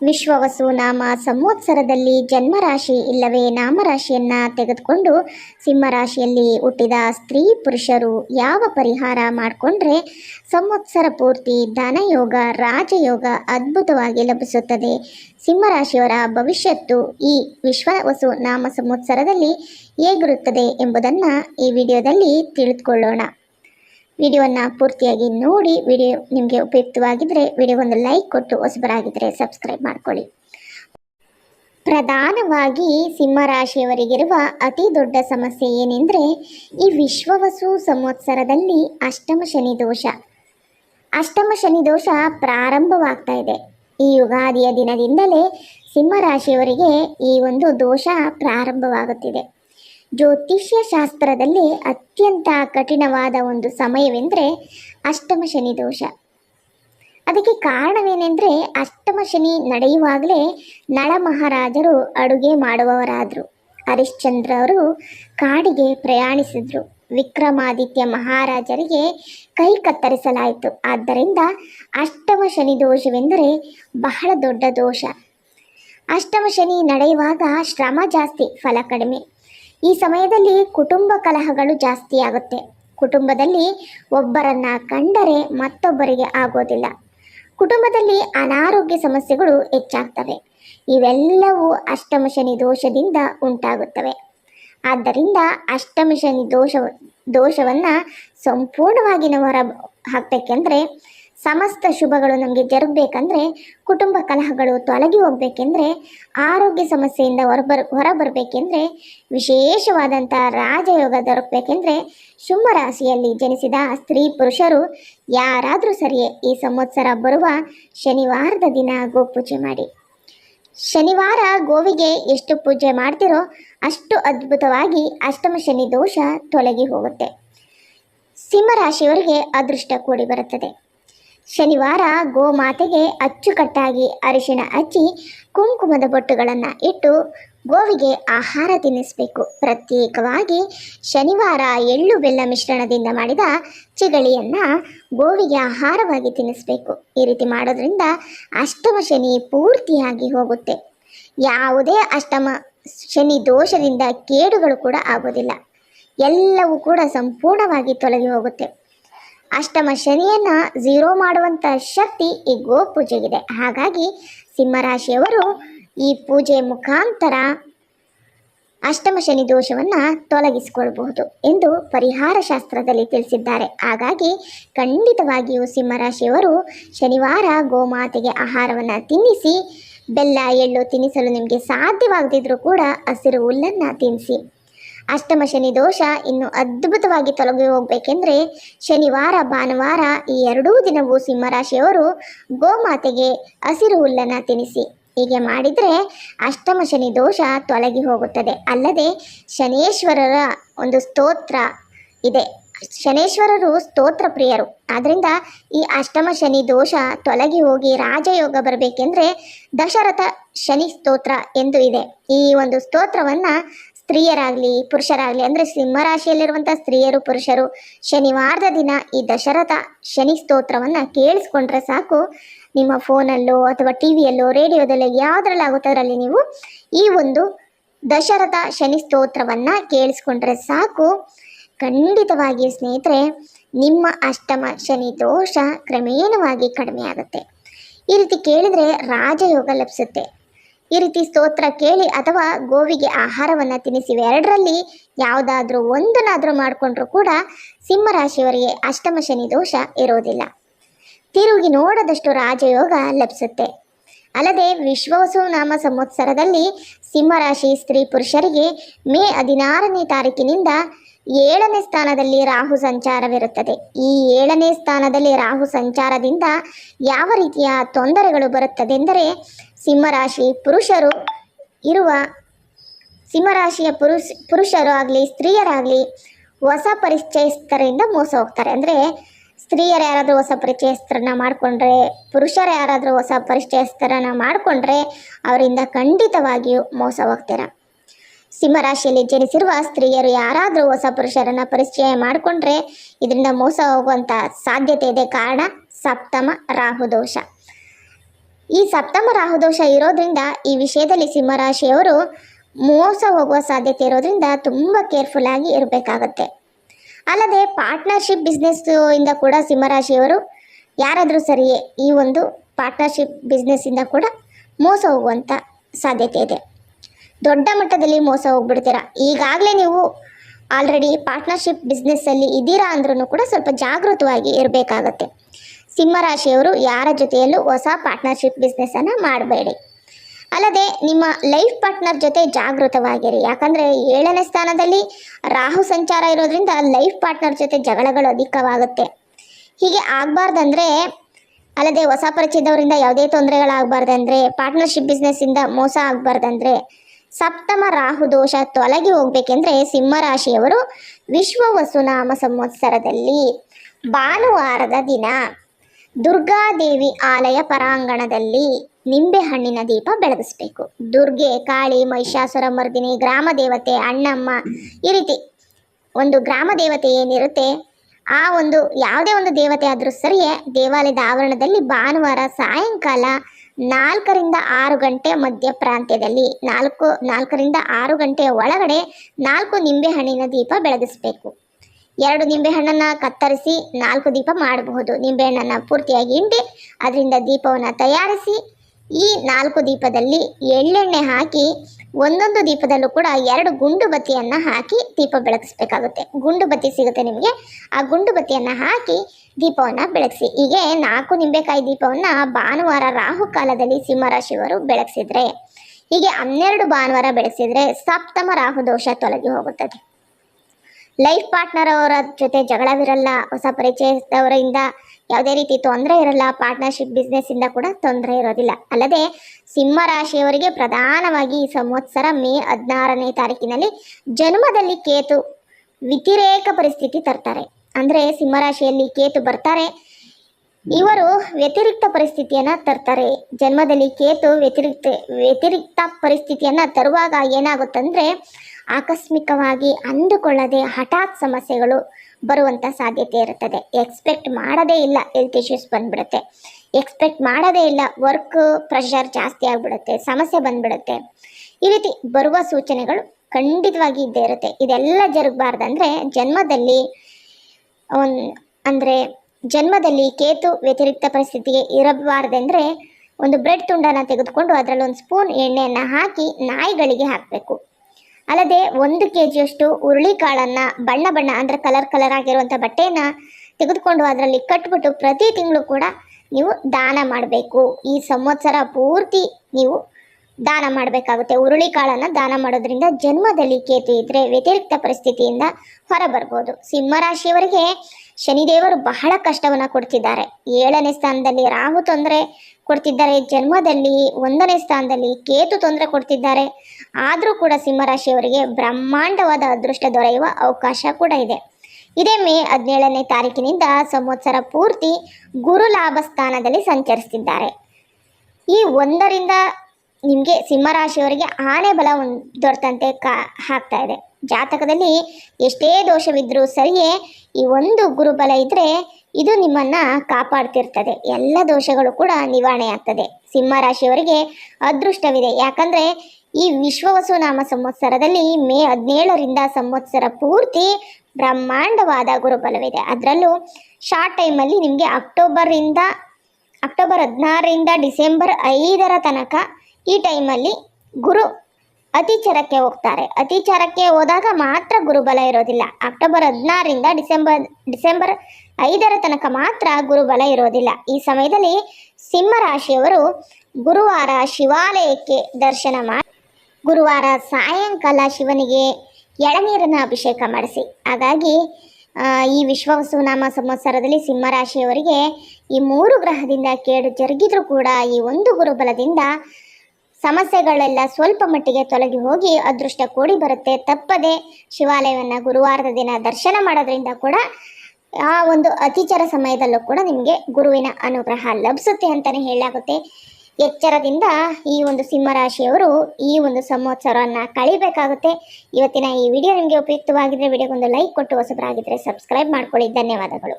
ವಿಶ್ವವಸು ನಾಮ ಸಂವತ್ಸರದಲ್ಲಿ ಜನ್ಮರಾಶಿ ಇಲ್ಲವೇ ನಾಮರಾಶಿಯನ್ನು ತೆಗೆದುಕೊಂಡು ಸಿಂಹರಾಶಿಯಲ್ಲಿ ಹುಟ್ಟಿದ ಸ್ತ್ರೀ ಪುರುಷರು ಯಾವ ಪರಿಹಾರ ಮಾಡಿಕೊಂಡ್ರೆ ಸಂವತ್ಸರ ಪೂರ್ತಿ ಧನಯೋಗ, ರಾಜಯೋಗ ಅದ್ಭುತವಾಗಿ ಲಭಿಸುತ್ತದೆ. ಸಿಂಹರಾಶಿಯವರ ಭವಿಷ್ಯತ್ತು ಈ ವಿಶ್ವವಸು ನಾಮ ಸಂವತ್ಸರದಲ್ಲಿ ಹೇಗಿರುತ್ತದೆ ಎಂಬುದನ್ನು ಈ ವಿಡಿಯೋದಲ್ಲಿ ತಿಳಿದುಕೊಳ್ಳೋಣ. ವಿಡಿಯೋವನ್ನು ಪೂರ್ತಿಯಾಗಿ ನೋಡಿ, ವಿಡಿಯೋ ನಿಮಗೆ ಉಪಯುಕ್ತವಾಗಿದ್ದರೆ ವಿಡಿಯೋ ಒಂದು ಲೈಕ್ ಕೊಟ್ಟು ಹೊಸಬರಾಗಿದ್ದರೆ ಸಬ್ಸ್ಕ್ರೈಬ್ ಮಾಡ್ಕೊಳ್ಳಿ. ಪ್ರಧಾನವಾಗಿ ಸಿಂಹರಾಶಿಯವರಿಗಿರುವ ಅತಿ ದೊಡ್ಡ ಸಮಸ್ಯೆ ಏನೆಂದರೆ, ಈ ವಿಶ್ವವಸು ಸಂವತ್ಸರದಲ್ಲಿ ಅಷ್ಟಮ ಶನಿ ದೋಷ. ಅಷ್ಟಮ ಶನಿ ದೋಷ ಪ್ರಾರಂಭವಾಗ್ತಾ ಇದೆ. ಈ ಯುಗಾದಿಯ ದಿನದಿಂದಲೇ ಸಿಂಹರಾಶಿಯವರಿಗೆ ಈ ಒಂದು ದೋಷ ಪ್ರಾರಂಭವಾಗುತ್ತಿದೆ. ಜ್ಯೋತಿಷ್ಯ ಶಾಸ್ತ್ರದಲ್ಲಿ ಅತ್ಯಂತ ಕಠಿಣವಾದ ಒಂದು ಸಮಯವೆಂದರೆ ಅಷ್ಟಮ ಶನಿ ದೋಷ. ಅದಕ್ಕೆ ಕಾರಣವೇನೆಂದರೆ ಅಷ್ಟಮ ಶನಿ ನಡೆಯುವಾಗಲೇ ನಳ ಮಹಾರಾಜರು ಅಡುಗೆ ಮಾಡುವವರಾದರು. ಹರಿಶ್ಚಂದ್ರ ಅವರು ಕಾಡಿಗೆ ಪ್ರಯಾಣಿಸಿದರು. ವಿಕ್ರಮಾದಿತ್ಯ ಮಹಾರಾಜರಿಗೆ ಕೈ ಕತ್ತರಿಸಲಾಯಿತು. ಆದ್ದರಿಂದ ಅಷ್ಟಮ ಶನಿ ದೋಷವೆಂದರೆ ಬಹಳ ದೊಡ್ಡ ದೋಷ. ಅಷ್ಟಮ ಶನಿ ನಡೆಯುವಾಗ ಶ್ರಮ ಜಾಸ್ತಿ, ಫಲ ಕಡಿಮೆ. ಈ ಸಮಯದಲ್ಲಿ ಕುಟುಂಬ ಕಲಹಗಳು ಜಾಸ್ತಿ ಆಗುತ್ತೆ. ಕುಟುಂಬದಲ್ಲಿ ಒಬ್ಬರನ್ನ ಕಂಡರೆ ಮತ್ತೊಬ್ಬರಿಗೆ ಆಗೋದಿಲ್ಲ. ಕುಟುಂಬದಲ್ಲಿ ಅನಾರೋಗ್ಯ ಸಮಸ್ಯೆಗಳು ಹೆಚ್ಚಾಗ್ತವೆ. ಇವೆಲ್ಲವೂ ಅಷ್ಟಮ ಶನಿ ದೋಷದಿಂದ ಉಂಟಾಗುತ್ತವೆ. ಆದ್ದರಿಂದ ಅಷ್ಟಮ ಶನಿ ದೋಷ ದೋಷವನ್ನು ಸಂಪೂರ್ಣವಾಗಿ ನಾವು ಹೊರ ಹಾಕಬೇಕೆಂದ್ರೆ ಸಮಸ್ತ ಶುಭಗಳು ನಮಗೆ ಜರುಗಬೇಕಂದ್ರೆ ಕುಟುಂಬ ಕಲಹಗಳು ತೊಲಗಿ ಹೋಗ್ಬೇಕೆಂದ್ರೆ ಆರೋಗ್ಯ ಸಮಸ್ಯೆಯಿಂದ ಹೊರಬರ್, ಹೊರಬರಬೇಕೆಂದ್ರೆ ವಿಶೇಷವಾದಂಥ ರಾಜಯೋಗ ದೊರಕಬೇಕೆಂದ್ರೆ ಶುಂಭರಾಶಿಯಲ್ಲಿ ಜನಿಸಿದ ಸ್ತ್ರೀ ಪುರುಷರು ಯಾರಾದರೂ ಸರಿಯೇ ಈ ಸಂವತ್ಸರ ಬರುವ ಶನಿವಾರದ ದಿನ ಗೋಪೂಜೆ ಮಾಡಿ. ಶನಿವಾರ ಗೋವಿಗೆ ಎಷ್ಟು ಪೂಜೆ ಮಾಡ್ತಿರೋ ಅಷ್ಟು ಅದ್ಭುತವಾಗಿ ಅಷ್ಟಮ ಶನಿ ದೋಷ ತೊಲಗಿ ಹೋಗುತ್ತೆ. ಸಿಂಹರಾಶಿಯವರಿಗೆ ಅದೃಷ್ಟ ಕೂಡಿ ಬರುತ್ತದೆ. ಶನಿವಾರ ಗೋಮಾತೆಗೆ ಅಚ್ಚುಕಟ್ಟಾಗಿ ಅರಿಶಿಣ ಹಚ್ಚಿ ಕುಂಕುಮದ ಬೊಟ್ಟುಗಳನ್ನು ಇಟ್ಟು ಗೋವಿಗೆ ಆಹಾರ ತಿನ್ನಿಸಬೇಕು. ಪ್ರತ್ಯೇಕವಾಗಿ ಶನಿವಾರ ಎಳ್ಳು ಬೆಲ್ಲ ಮಿಶ್ರಣದಿಂದ ಮಾಡಿದ ಚಿಗಳಿಯನ್ನು ಗೋವಿಗೆ ಆಹಾರವಾಗಿ ತಿನ್ನಿಸಬೇಕು. ಈ ರೀತಿ ಮಾಡೋದ್ರಿಂದ ಅಷ್ಟಮ ಶನಿ ಪೂರ್ತಿಯಾಗಿ ಹೋಗುತ್ತೆ. ಯಾವುದೇ ಅಷ್ಟಮ ಶನಿ ದೋಷದಿಂದ ಕೇಡುಗಳು ಕೂಡ ಆಗೋದಿಲ್ಲ. ಎಲ್ಲವೂ ಕೂಡ ಸಂಪೂರ್ಣವಾಗಿ ತೊಲಗಿ ಹೋಗುತ್ತೆ. ಅಷ್ಟಮ ಶನಿಯನ್ನ ಝೀರೋ ಮಾಡುವಂಥ ಶಕ್ತಿ ಈ ಗೋ ಪೂಜೆಗಿದೆ ಹಾಗಾಗಿ ಸಿಂಹರಾಶಿಯವರು ಈ ಪೂಜೆ ಮುಖಾಂತರ ಅಷ್ಟಮ ಶನಿ ದೋಷವನ್ನು ತೊಲಗಿಸಿಕೊಳ್ಳಬಹುದು ಎಂದು ಪರಿಹಾರ ಶಾಸ್ತ್ರದಲ್ಲಿ ತಿಳಿಸಿದ್ದಾರೆ. ಹಾಗಾಗಿ ಖಂಡಿತವಾಗಿಯೂ ಸಿಂಹರಾಶಿಯವರು ಶನಿವಾರ ಗೋಮಾತೆಗೆ ಆಹಾರವನ್ನು ತಿನ್ನಿಸಿ, ಬೆಲ್ಲ, ಎಳ್ಳು ತಿನ್ನಿಸಲು ನಿಮಗೆ ಸಾಧ್ಯವಾಗದಿದ್ರೂ ಕೂಡ ಹಸಿರು ಹುಲ್ಲನ್ನು ತಿನ್ನಿಸಿ. ಅಷ್ಟಮ ಶನಿ ದೋಷ ಇನ್ನು ಅದ್ಭುತವಾಗಿ ತೊಲಗಿ ಹೋಗಬೇಕೆಂದ್ರೆ ಶನಿವಾರ, ಭಾನುವಾರ ಈ ಎರಡೂ ದಿನವೂ ಸಿಂಹರಾಶಿಯವರು ಗೋಮಾತೆಗೆ ಹಸಿರು ಹುಲ್ಲನ್ನು ತಿನ್ನಿಸಿ ಹೀಗೆ ಮಾಡಿದರೆ ಅಷ್ಟಮ ಶನಿ ದೋಷ ತೊಲಗಿ ಹೋಗುತ್ತದೆ. ಅಲ್ಲದೆ ಶನೇಶ್ವರರ ಒಂದು ಸ್ತೋತ್ರ ಇದೆ. ಶನೇಶ್ವರರು ಸ್ತೋತ್ರ ಪ್ರಿಯರು. ಆದ್ದರಿಂದ ಈ ಅಷ್ಟಮ ಶನಿ ದೋಷ ತೊಲಗಿ ಹೋಗಿ ರಾಜಯೋಗ ಬರಬೇಕೆಂದ್ರೆ ದಶರಥ ಶನಿ ಸ್ತೋತ್ರ ಎಂದು ಇದೆ. ಈ ಒಂದು ಸ್ತೋತ್ರವನ್ನು ಸ್ತ್ರೀಯರಾಗಲಿ, ಪುರುಷರಾಗಲಿ, ಅಂದರೆ ಸಿಂಹರಾಶಿಯಲ್ಲಿರುವಂಥ ಸ್ತ್ರೀಯರು, ಪುರುಷರು, ಶನಿವಾರದ ದಿನ ಈ ದಶರಥ ಶನಿ ಸ್ತೋತ್ರವನ್ನು ಕೇಳಿಸ್ಕೊಂಡ್ರೆ ಸಾಕು. ನಿಮ್ಮ ಫೋನಲ್ಲೋ ಅಥವಾ ಟಿ ವಿಯಲ್ಲೋ ರೇಡಿಯೋದಲ್ಲೋ ಯಾವುದ್ರಲ್ಲಾಗುತ್ತೋ ಅದರಲ್ಲಿ ನೀವು ಈ ಒಂದು ದಶರಥ ಶನಿ ಸ್ತೋತ್ರವನ್ನು ಕೇಳಿಸ್ಕೊಂಡ್ರೆ ಸಾಕು. ಖಂಡಿತವಾಗಿ ಸ್ನೇಹಿತರೆ, ನಿಮ್ಮ ಅಷ್ಟಮ ಶನಿ ದೋಷ ಕ್ರಮೇಣವಾಗಿ ಕಡಿಮೆ ಆಗುತ್ತೆ ಈ ರೀತಿ ಕೇಳಿದರೆ ರಾಜಯೋಗ ಲಭಿಸುತ್ತೆ. ಈ ರೀತಿ ಸ್ತೋತ್ರ ಕೇಳಿ ಅಥವಾ ಗೋವಿಗೆ ಆಹಾರವನ್ನು ತಿನ್ನಿಸಿ ಎರಡರಲ್ಲಿ ಯಾವುದಾದ್ರೂ ಒಂದನ್ನಾದರೂ ಮಾಡಿಕೊಂಡ್ರೂ ಕೂಡ ಸಿಂಹರಾಶಿಯವರಿಗೆ ಅಷ್ಟಮ ಶನಿ ದೋಷ ಇರೋದಿಲ್ಲ. ತಿರುಗಿ ನೋಡದಷ್ಟು ರಾಜಯೋಗ ಲಭಿಸುತ್ತೆ. ಅಲ್ಲದೆ ವಿಶ್ವವಸು ನಾಮ ಸಂವತ್ಸರದಲ್ಲಿ ಸಿಂಹರಾಶಿ ಸ್ತ್ರೀ ಪುರುಷರಿಗೆ ಮೇ ಹದಿನಾರನೇ ತಾರೀಕಿನಿಂದ ಏಳನೇ ಸ್ಥಾನದಲ್ಲಿ ರಾಹು ಸಂಚಾರವಿರುತ್ತದೆ. ಈ ಏಳನೇ ಸ್ಥಾನದಲ್ಲಿ ರಾಹು ಸಂಚಾರದಿಂದ ಯಾವ ರೀತಿಯ ತೊಂದರೆಗಳು ಬರುತ್ತದೆ ಎಂದರೆ ಸಿಂಹರಾಶಿ ಪುರುಷರು ಇರುವ ಸಿಂಹರಾಶಿಯ ಪುರುಷ, ಪುರುಷರು ಆಗಲಿ, ಸ್ತ್ರೀಯರಾಗಲಿ ಹೊಸ ಪರಿಚಯಸ್ಥರಿಂದ ಮೋಸ ಹೋಗ್ತಾರೆ. ಅಂದರೆ ಸ್ತ್ರೀಯರು ಯಾರಾದರೂ ಹೊಸ ಪರಿಚಯಸ್ಥರನ್ನ ಮಾಡಿಕೊಂಡ್ರೆ, ಪುರುಷರು ಯಾರಾದರೂ ಹೊಸ ಪರಿಚಯಸ್ಥರನ್ನ ಮಾಡಿಕೊಂಡ್ರೆ ಅವರಿಂದ ಖಂಡಿತವಾಗಿಯೂ ಮೋಸ ಹೋಗ್ತೀರ. ಸಿಂಹರಾಶಿಯಲ್ಲಿ ಜನಿಸಿರುವ ಸ್ತ್ರೀಯರು ಯಾರಾದರೂ ಹೊಸ ಪುರುಷರನ್ನು ಪರಿಚಯ ಮಾಡಿಕೊಂಡ್ರೆ ಇದರಿಂದ ಮೋಸ ಹೋಗುವಂಥ ಸಾಧ್ಯತೆ ಇದೆ. ಕಾರಣ ಸಪ್ತಮ ರಾಹು ದೋಷ. ಈ ಸಪ್ತಮ ರಾಹುದೋಷ ಇರೋದ್ರಿಂದ ಈ ವಿಷಯದಲ್ಲಿ ಸಿಂಹರಾಶಿಯವರು ಮೋಸ ಹೋಗುವ ಸಾಧ್ಯತೆ ಇರೋದ್ರಿಂದ ತುಂಬ ಕೇರ್ಫುಲ್ ಆಗಿ ಇರಬೇಕಾಗತ್ತೆ. ಅಲ್ಲದೆ ಪಾರ್ಟ್ನರ್ಶಿಪ್ ಬಿಸ್ನೆಸ್ ಇಂದ ಕೂಡ ಸಿಂಹರಾಶಿಯವರು ಯಾರಾದರೂ ಸರಿಯೇ ಈ ಒಂದು ಪಾರ್ಟ್ನರ್ಶಿಪ್ ಬಿಸ್ನೆಸ್ಸಿಂದ ಕೂಡ ಮೋಸ ಹೋಗುವಂಥ ಸಾಧ್ಯತೆ ಇದೆ. ದೊಡ್ಡ ಮಟ್ಟದಲ್ಲಿ ಮೋಸ ಹೋಗ್ಬಿಡ್ತೀರಾ? ಈಗಾಗಲೇ ನೀವು ಆಲ್ರೆಡಿ ಪಾರ್ಟ್ನರ್ಶಿಪ್ ಬಿಸ್ನೆಸ್ಸಲ್ಲಿ ಇದ್ದೀರಾ ಅಂದ್ರೂ ಕೂಡ ಸ್ವಲ್ಪ ಜಾಗೃತವಾಗಿ ಇರಬೇಕಾಗತ್ತೆ. ಸಿಂಹರಾಶಿಯವರು ಯಾರ ಜೊತೆಯಲ್ಲೂ ಹೊಸ ಪಾರ್ಟ್ನರ್ಶಿಪ್ ಬಿಸ್ನೆಸ್ಸನ್ನು ಮಾಡಬೇಡಿ. ಅಲ್ಲದೆ ನಿಮ್ಮ ಲೈಫ್ ಪಾರ್ಟ್ನರ್ ಜೊತೆ ಜಾಗೃತವಾಗಿರಿ. ಯಾಕಂದರೆ ಏಳನೇ ಸ್ಥಾನದಲ್ಲಿ ರಾಹು ಸಂಚಾರ ಇರೋದ್ರಿಂದ ಲೈಫ್ ಪಾರ್ಟ್ನರ್ ಜೊತೆ ಜಗಳಗಳು ಅಧಿಕವಾಗುತ್ತೆ. ಹೀಗೆ ಆಗಬಾರ್ದಂದ್ರೆ, ಅಲ್ಲದೆ ಹೊಸ ಪರಿಚಯದವರಿಂದ ಯಾವುದೇ ತೊಂದರೆಗಳಾಗಬಾರ್ದಂದ್ರೆ ಪಾರ್ಟ್ನರ್ಶಿಪ್ ಬಿಸ್ನೆಸ್ಸಿಂದ ಮೋಸ ಆಗಬಾರ್ದಂದ್ರೆ, ಸಪ್ತಮ ರಾಹು ದೋಷ ತೊಲಗಿ ಹೋಗ್ಬೇಕೆಂದ್ರೆ ಸಿಂಹರಾಶಿಯವರು ವಿಶ್ವ ವಸುನಾಮ ಸಂವತ್ಸರದಲ್ಲಿ ಭಾನುವಾರದ ದಿನ. ದುರ್ಗಾದೇವಿ ಆಲಯ ಪರಾಂಗಣದಲ್ಲಿ ನಿಂಬೆಹಣ್ಣಿನ ದೀಪ ಬೆಳಗಿಸ್ಬೇಕು. ದುರ್ಗೆ, ಕಾಳಿ, ಮಹಿಷಾಸುರ, ಮರ್ದಿನಿ, ಗ್ರಾಮ ದೇವತೆ, ಅಣ್ಣಮ್ಮ ಈ ರೀತಿ ಒಂದು ಗ್ರಾಮ ದೇವತೆ ಏನಿರುತ್ತೆ, ಆ ಒಂದು ಯಾವುದೇ ಒಂದು ದೇವತೆ ಆದರೂ ಸರಿಯೇ ದೇವಾಲಯದ ಆವರಣದಲ್ಲಿ ಭಾನುವಾರ ಸಾಯಂಕಾಲ ನಾಲ್ಕರಿಂದ ಆರು ಗಂಟೆ ಮಧ್ಯ ಪ್ರಾಂತ್ಯದಲ್ಲಿ ನಾಲ್ಕು ನಾಲ್ಕರಿಂದ ಆರು ಗಂಟೆಯ ಒಳಗಡೆ ನಾಲ್ಕು ನಿಂಬೆಹಣ್ಣಿನ ದೀಪ ಬೆಳಗಿಸ್ಬೇಕು. ಎರಡು ನಿಂಬೆಹಣ್ಣನ್ನು ಕತ್ತರಿಸಿ ನಾಲ್ಕು ದೀಪ ಮಾಡಬಹುದು. ನಿಂಬೆಹಣ್ಣನ್ನು ಪೂರ್ತಿಯಾಗಿ ಹಿಂಡಿ, ಅದರಿಂದ ದೀಪವನ್ನು ತಯಾರಿಸಿ ಈ ನಾಲ್ಕು ದೀಪದಲ್ಲಿ ಎಳ್ಳೆಣ್ಣೆ ಹಾಕಿ, ಒಂದೊಂದು ದೀಪದಲ್ಲೂ ಕೂಡ ಎರಡು ಗುಂಡು ಬತ್ತಿಯನ್ನು ಹಾಕಿ ದೀಪ ಬೆಳಗಿಸ್ಬೇಕಾಗುತ್ತೆ. ಗುಂಡು ಬತ್ತಿ ಸಿಗುತ್ತೆ ನಿಮಗೆ, ಆ ಗುಂಡು ಬತ್ತಿಯನ್ನು ಹಾಕಿ ದೀಪವನ್ನು ಬೆಳಗಿಸಿ. ಹೀಗೆ ನಾಲ್ಕು ನಿಂಬೆಕಾಯಿ ದೀಪವನ್ನು ಭಾನುವಾರ ರಾಹುಕಾಲದಲ್ಲಿ ಸಿಂಹರಾಶಿಯವರು ಬೆಳಗಿಸಿದರೆ, ಹೀಗೆ ಹನ್ನೆರಡು ಭಾನುವಾರ ಬೆಳೆಸಿದರೆ ಸಪ್ತಮ ರಾಹು ದೋಷ ತೊಲಗಿ ಹೋಗುತ್ತದೆ. ಲೈಫ್ ಪಾರ್ಟ್ನರ್ ಅವರ ಜೊತೆ ಜಗಳವಿರಲ್ಲ ಹೊಸ ಪರಿಚಯದವರಿಂದ ಯಾವುದೇ ರೀತಿ ತೊಂದರೆ ಇರಲ್ಲ ಪಾರ್ಟ್ನರ್ಶಿಪ್ ಬಿಸ್ನೆಸ್ಸಿಂದ ಕೂಡ ತೊಂದರೆ ಇರೋದಿಲ್ಲ. ಅಲ್ಲದೆ ಸಿಂಹ ರಾಶಿಯವರಿಗೆ ಪ್ರಧಾನವಾಗಿ ಈ ಸಂವತ್ಸರ ಮೇ ಹದಿನಾರನೇ ತಾರೀಕಿನಲ್ಲಿ ಜನ್ಮದಲ್ಲಿ ಕೇತು ವ್ಯತಿರೇಕ ಪರಿಸ್ಥಿತಿ ತರ್ತಾರೆ. ಅಂದರೆ ಸಿಂಹರಾಶಿಯಲ್ಲಿ ಕೇತು ಬರ್ತಾರೆ, ಇವರು ವ್ಯತಿರಿಕ್ತ ಪರಿಸ್ಥಿತಿಯನ್ನ ತರ್ತಾರೆ. ಜನ್ಮದಲ್ಲಿ ಕೇತು ವ್ಯತಿರಿಕ್ತ ವ್ಯತಿರಿಕ್ತ ಪರಿಸ್ಥಿತಿಯನ್ನ ತರುವಾಗ ಏನಾಗುತ್ತಂದ್ರೆ ಆಕಸ್ಮಿಕವಾಗಿ ಅಂದುಕೊಳ್ಳದೆ ಹಠಾತ್ ಸಮಸ್ಯೆಗಳು ಬರುವಂಥ ಸಾಧ್ಯತೆ ಇರುತ್ತದೆ. ಎಕ್ಸ್ಪೆಕ್ಟ್ ಮಾಡದೇ ಇಲ್ಲ ಹೆಲ್ತ್ ಇಶ್ಯೂಸ್ ಬಂದ್ಬಿಡುತ್ತೆ. ಎಕ್ಸ್ಪೆಕ್ಟ್ ಮಾಡದೇ ಇಲ್ಲ ವರ್ಕ್ ಪ್ರೆಷರ್ ಜಾಸ್ತಿ ಆಗಿಬಿಡುತ್ತೆ, ಸಮಸ್ಯೆ ಬಂದ್ಬಿಡುತ್ತೆ. ಈ ರೀತಿ ಬರುವ ಸೂಚನೆಗಳು ಖಂಡಿತವಾಗಿ ಇದ್ದೇ ಇರುತ್ತೆ. ಇದೆಲ್ಲ ಜರುಗಬಾರ್ದಂದ್ರೆ ಜನ್ಮದಲ್ಲಿ ಒಂದು ಅಂದರೆ ಜನ್ಮದಲ್ಲಿ ಕೇತು ವ್ಯತಿರಿಕ್ತ ಪರಿಸ್ಥಿತಿಗೆ ಇರಬಾರ್ದಂದ್ರೆ ಒಂದು ಬ್ರೆಡ್ ತುಂಡನ ತೆಗೆದುಕೊಂಡು ಅದರಲ್ಲಿ ಒಂದು ಸ್ಪೂನ್ ಎಣ್ಣೆಯನ್ನು ಹಾಕಿ ನಾಯಿಗಳಿಗೆ ಹಾಕಬೇಕು. ಅಲ್ಲದೆ ಒಂದು ಕೆ ಜಿಯಷ್ಟು ಹುರುಳಿಕಾಳನ್ನು ಬಣ್ಣ ಬಣ್ಣ ಅಂದರೆ ಕಲರ್ ಕಲರ್ ಆಗಿರುವಂಥ ಬಟ್ಟೆಯನ್ನು ತೆಗೆದುಕೊಂಡು ಅದರಲ್ಲಿ ಕಟ್ಬಿಟ್ಟು ಪ್ರತಿ ತಿಂಗಳು ಕೂಡ ನೀವು ದಾನ ಮಾಡಬೇಕು. ಈ ಸಂವತ್ಸರ ಪೂರ್ತಿ ನೀವು ದಾನ ಮಾಡಬೇಕಾಗುತ್ತೆ. ಹುರುಳಿಕಾಳನ್ನು ದಾನ ಮಾಡೋದ್ರಿಂದ ಜನ್ಮದಲ್ಲಿ ಕೇತು ಇದ್ದರೆ ವ್ಯತಿರಿಕ್ತ ಪರಿಸ್ಥಿತಿಯಿಂದ ಹೊರಬರ್ಬೋದು. ಸಿಂಹರಾಶಿಯವರಿಗೆ ಶನಿದೇವರು ಬಹಳ ಕಷ್ಟವನ್ನು ಕೊಡ್ತಿದ್ದಾರೆ. ಏಳನೇ ಸ್ಥಾನದಲ್ಲಿ ರಾಹು ತೊಂದರೆ ಕೊಡ್ತಿದ್ದಾರೆ. ಜನ್ಮದಲ್ಲಿ ಒಂದನೇ ಸ್ಥಾನದಲ್ಲಿ ಕೇತು ತೊಂದರೆ ಕೊಡ್ತಿದ್ದಾರೆ. ಆದರೂ ಕೂಡ ಸಿಂಹರಾಶಿಯವರಿಗೆ ಬ್ರಹ್ಮಾಂಡವಾದ ಅದೃಷ್ಟ ದೊರೆಯುವ ಅವಕಾಶ ಕೂಡ ಇದೆ. ಇದೇ ಮೇ ಹದಿನೇಳನೇ ತಾರೀಕಿನಿಂದ ಸಂವತ್ಸರ ಪೂರ್ತಿ ಗುರು ಲಾಭ ಸ್ಥಾನದಲ್ಲಿ ಸಂಚರಿಸ್ತಿದ್ದಾರೆ. ಈ ಒಂದರಿಂದ ನಿಮಗೆ ಸಿಂಹರಾಶಿಯವರಿಗೆ ಆನೆ ಬಲ ಒಂದು ದೊರೆತಂತೆ ಕಾ ಆಗ್ತಾ ಇದೆ. ಜಾತಕದಲ್ಲಿ ಎಷ್ಟೇ ದೋಷವಿದ್ದರೂ ಸರಿಯೇ ಈ ಒಂದು ಗುರುಬಲ ಇದ್ದರೆ ಇದು ನಿಮ್ಮನ್ನು ಕಾಪಾಡ್ತಿರ್ತದೆ. ಎಲ್ಲ ದೋಷಗಳು ಕೂಡ ನಿವಾರಣೆ ಆಗ್ತದೆ. ಸಿಂಹರಾಶಿಯವರಿಗೆ ಅದೃಷ್ಟವಿದೆ. ಯಾಕಂದರೆ ಈ ವಿಶ್ವವಸು ನಾಮ ಸಂವತ್ಸರದಲ್ಲಿ ಮೇ ಹದಿನೇಳರಿಂದ ಸಂವತ್ಸರ ಪೂರ್ತಿ ಬ್ರಹ್ಮಾಂಡವಾದ ಗುರುಬಲವಿದೆ. ಅದರಲ್ಲೂ ಶಾರ್ಟ್ ಟೈಮಲ್ಲಿ ನಿಮಗೆ ಅಕ್ಟೋಬರಿಂದ, ಅಕ್ಟೋಬರ್ ಹದಿನಾರರಿಂದ ಡಿಸೆಂಬರ್ ಐದರ ತನಕ ಈ ಟೈಮಲ್ಲಿ ಗುರು ಅತಿಚಾರಕ್ಕೆ ಹೋಗ್ತಾರೆ. ಅತಿಚಾರಕ್ಕೆ ಹೋದಾಗ ಮಾತ್ರ ಗುರುಬಲ ಇರೋದಿಲ್ಲ. ಅಕ್ಟೋಬರ್ ಹದಿನಾರರಿಂದ ಡಿಸೆಂಬರ್ ಡಿಸೆಂಬರ್ ಐದರ ತನಕ ಮಾತ್ರ ಗುರುಬಲ ಇರೋದಿಲ್ಲ. ಈ ಸಮಯದಲ್ಲಿ ಸಿಂಹರಾಶಿಯವರು ಗುರುವಾರ ಶಿವಾಲಯಕ್ಕೆ ದರ್ಶನ ಮಾಡಿ, ಗುರುವಾರ ಸಾಯಂಕಾಲ ಶಿವನಿಗೆ ಎಳನೀರನ್ನು ಅಭಿಷೇಕ ಮಾಡಿಸಿ. ಹಾಗಾಗಿ ಈ ವಿಶ್ವವಸುನಾಮ ಸಂವತ್ಸರದಲ್ಲಿ ಸಿಂಹರಾಶಿಯವರಿಗೆ ಈ ಮೂರು ಗ್ರಹದಿಂದ ಕೇಡು ಜರುಗಿದರೂ ಕೂಡ ಈ ಒಂದು ಗುರುಬಲದಿಂದ ಸಮಸ್ಯೆಗಳೆಲ್ಲ ಸ್ವಲ್ಪ ಮಟ್ಟಿಗೆ ತೊಲಗಿ ಹೋಗಿ ಅದೃಷ್ಟ ಕೂಡಿ ಬರುತ್ತೆ. ತಪ್ಪದೆ ಶಿವಾಲಯವನ್ನು ಗುರುವಾರದ ದಿನ ದರ್ಶನ ಮಾಡೋದ್ರಿಂದ ಕೂಡ ಆ ಒಂದು ಅತಿಚರ ಸಮಯದಲ್ಲೂ ಕೂಡ ನಿಮಗೆ ಗುರುವಿನ ಅನುಗ್ರಹ ಲಭಿಸುತ್ತೆ ಅಂತಲೇ ಹೇಳಲಾಗುತ್ತೆ. ಎಚ್ಚರದಿಂದ ಈ ಒಂದು ಸಿಂಹರಾಶಿಯವರು ಈ ಒಂದು ಸಂವತ್ಸರವನ್ನು ಕಳಿಬೇಕಾಗುತ್ತೆ. ಇವತ್ತಿನ ಈ ವಿಡಿಯೋ ನಿಮಗೆ ಉಪಯುಕ್ತವಾಗಿದ್ದರೆ ವಿಡಿಯೋಗೊಂದು ಲೈಕ್ ಕೊಟ್ಟು ಹೊಸಬರಾಗಿದ್ದರೆ ಸಬ್ಸ್ಕ್ರೈಬ್ ಮಾಡ್ಕೊಳ್ಳಿ. ಧನ್ಯವಾದಗಳು.